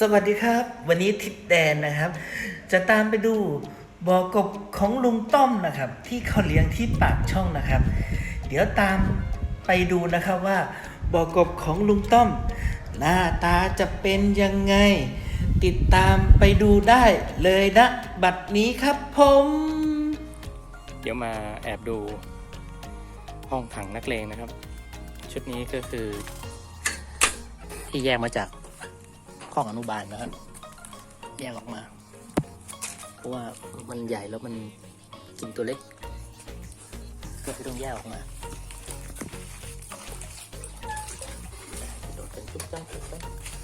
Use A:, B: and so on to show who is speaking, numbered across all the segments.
A: สวัสดีครับ วันนี้ทิดแดนนะครับ จะตามไปดูบ่อกบของลุงต้อมนะครับ ที่เขาเลี้ยงที่ปากช่องนะครับ เดี๋ยวตามไปดูนะครับว่าบ่อกบของลุงต้อม หน้าตาจะเป็นยังไง ติดตามไปดูได้เลยนะบัดนี้ครับผม
B: เดี๋ยวมาแอบดูห้องขังนักเลงนะครับ ชุดนี้ก็คือที่แยกมาจาก ข้องอนุบาลนะครับแยกออกมา เพราะว่ามันใหญ่แล้วมันกินตัวเล็ก ก็คือต้องแยกออกมาโดดเป็นจุ๊บจ้ำจุ๊บจ้ำนี่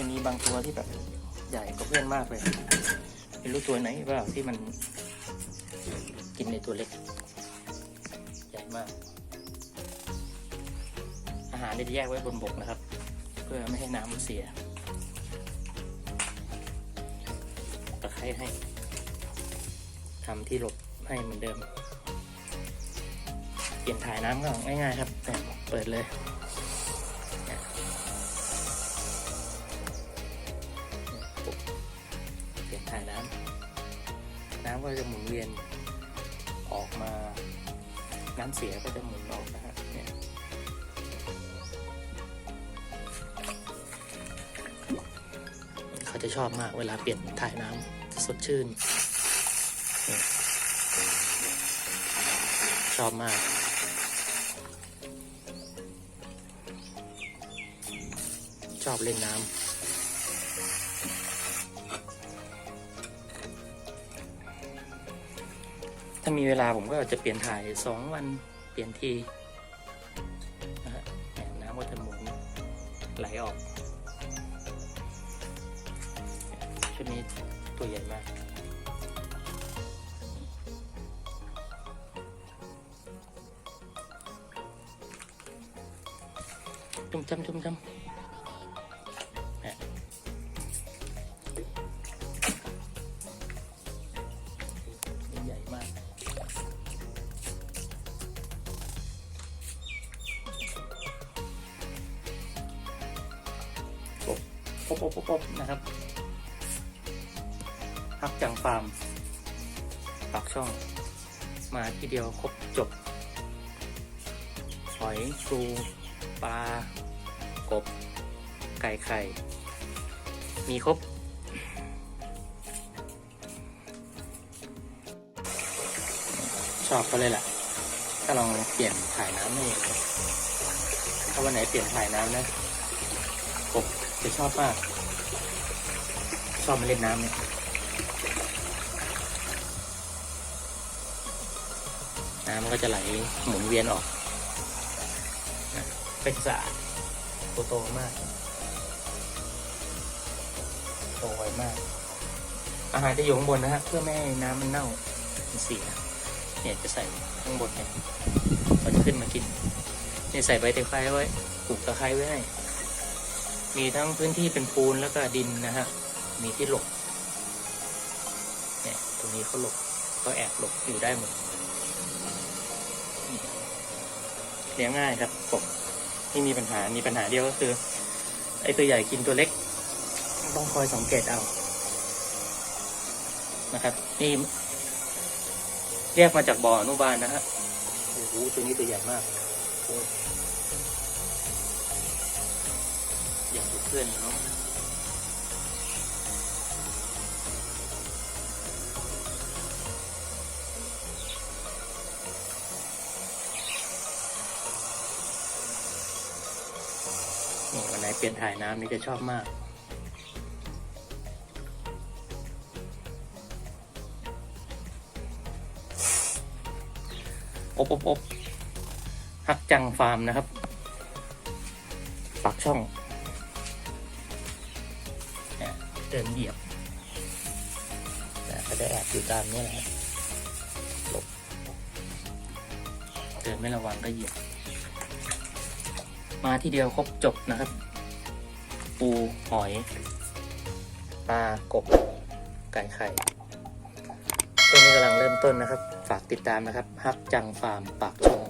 B: จะมีบางตัวที่แบบใหญ่กว่าเพื่อนมากเลยไม่รู้ตัวไหนเปล่าที่มันกินในตัวเล็ก ใหญ่มาก อาหารเนี่ยจะแยกไว้บนบกนะครับ เพื่อไม่ให้น้ำมันเสียตะไคร้ให้ทำที่หลบให้เหมือนเดิม เปลี่ยนถ่ายน้ำก็ง่ายๆครับแต่เปิดเลย ถ่ายน้ำน้ำก็จะหมุนเวียนออกมา น้ำเสียก็จะหมุนออกนะฮะเนี่ยเขาจะชอบมากเวลาเปลี่ยนถ่ายน้ำสดชื่น ชอบมากชอบเล่นน้ำามีเวลาผมก็จะเปลี่ยนถ่ายสองวันเปลี่ยนทีนะฮะน้ำก็จะหมุนไหลออก ชุดนี้ตัวใหญ่มากจุ่มจำจุ่มจำ บปบปบปบนะครับฮักจังฟาร์มปากช่อง มาทีเดียวครบจบ หอยปูปลากบ ไก่ไข่ มีครบชอบก็เลยแหละถ้าลองเปลี่ยนถ่ายน้ำนี่ถ้าวันไหนเปลี่ยนถ่ายน้ำนะผม จะชอบมาก ชอบมาเล่นน้ำเนี่ยน้ำมันก็จะไหลหมุนเวียนออกเป็นสะอาดตัวโตมาก โตไวมาก อาหารจะอยู่ข้างบนนะฮะเพื่อไม่ให้น้ำมันเน่ามันเสียเนี่ยจะใส่ข้างบนเนี่ยมันจะขึ้นมากินเนี่ยใส่ใบตะไคร้ไว้ปลูกตะไคร้ไว้ให้ มีทั้งพื้นที่เป็นปูนแล้วก็ดินนะฮะ มีที่หลบ เนี่ย ตรงนี้เขาหลบเขาแอบหลบอยู่ได้หมดเลี้ยงง่ายครับกบไม่มีปัญหา มีปัญหาเดียวก็คือ ไอ้ตัวใหญ่กินตัวเล็ก ต้องคอยสังเกตเอา นะครับ นี่แยกมาจากบ่ออนุบาลนะฮะโอ้โหตัวนี้ตัวใหญ่มาก เพื่อนเนาวันไหนเปลี่ยนถ่ายน้ำนี่จะชอบมากอบอบอบฮักจังฟาร์มนะครับปากช่อง เดินเหยียบแต่ก็จะแอบอยู่ตามนี้แหละหลบเดินไม่ระวังก็เหยียบ มาทีเดียวครบจบนะครับ ปูหอย ปลากบไก่ไข่ช่วนี้กำลังเริ่มต้นนะครับ ฝากติดตามนะครับฮักจังฟาร์มปากช่อง